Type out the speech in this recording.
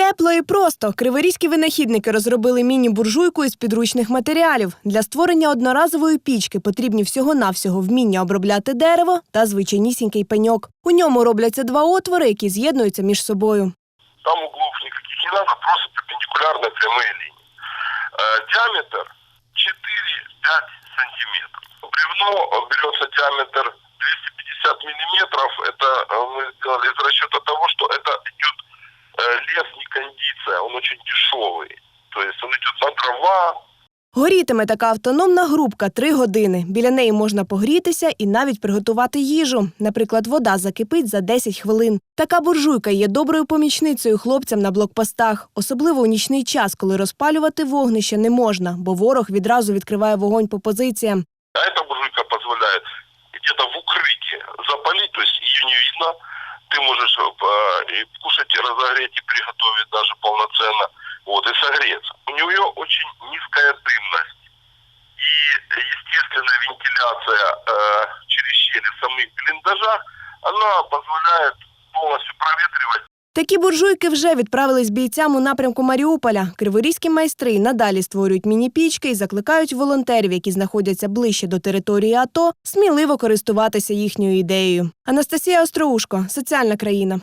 Тепло і просто криворізькі винахідники розробили міні-буржуйку із підручних матеріалів. Для створення одноразової пічки потрібні всього-навсього вміння обробляти дерево та звичайнісінький пеньок. У ньому робляться два отвори, які з'єднуються між собою. Там углов никаких не надо, просто перпендикулярные прямые линии. Э, диаметр 4-5 сантиметров. Бревно э, берется диаметр 250 миллиметров. Это э, мы сделали из расчета того, на дрова, Горітиме така автономна грубка три години. Біля неї можна погрітися і навіть приготувати їжу. Наприклад, вода закипить за 10 хвилин. Така буржуйка є доброю помічницею хлопцям на блокпостах, особливо у нічний час, коли розпалювати вогнище не можна, бо ворог відразу відкриває вогонь по позиціям. А эта буржуйка позволяет где-то в укрытии запалить, то есть ее не видно. Ты можешь э, и кушать, и разогреть, и приготовить даже нее очень низкая дымность. И естественная вентиляция э, через щели в самих блиндажах, она позволяет полностью проветривать Такі буржуйки вже відправились бійцям у напрямку Маріуполя. Криворізькі майстри надалі створюють міні-пічки і закликають волонтерів, які знаходяться ближче до території АТО, сміливо користуватися їхньою ідеєю. Анастасія Остроушко, соціальна країна.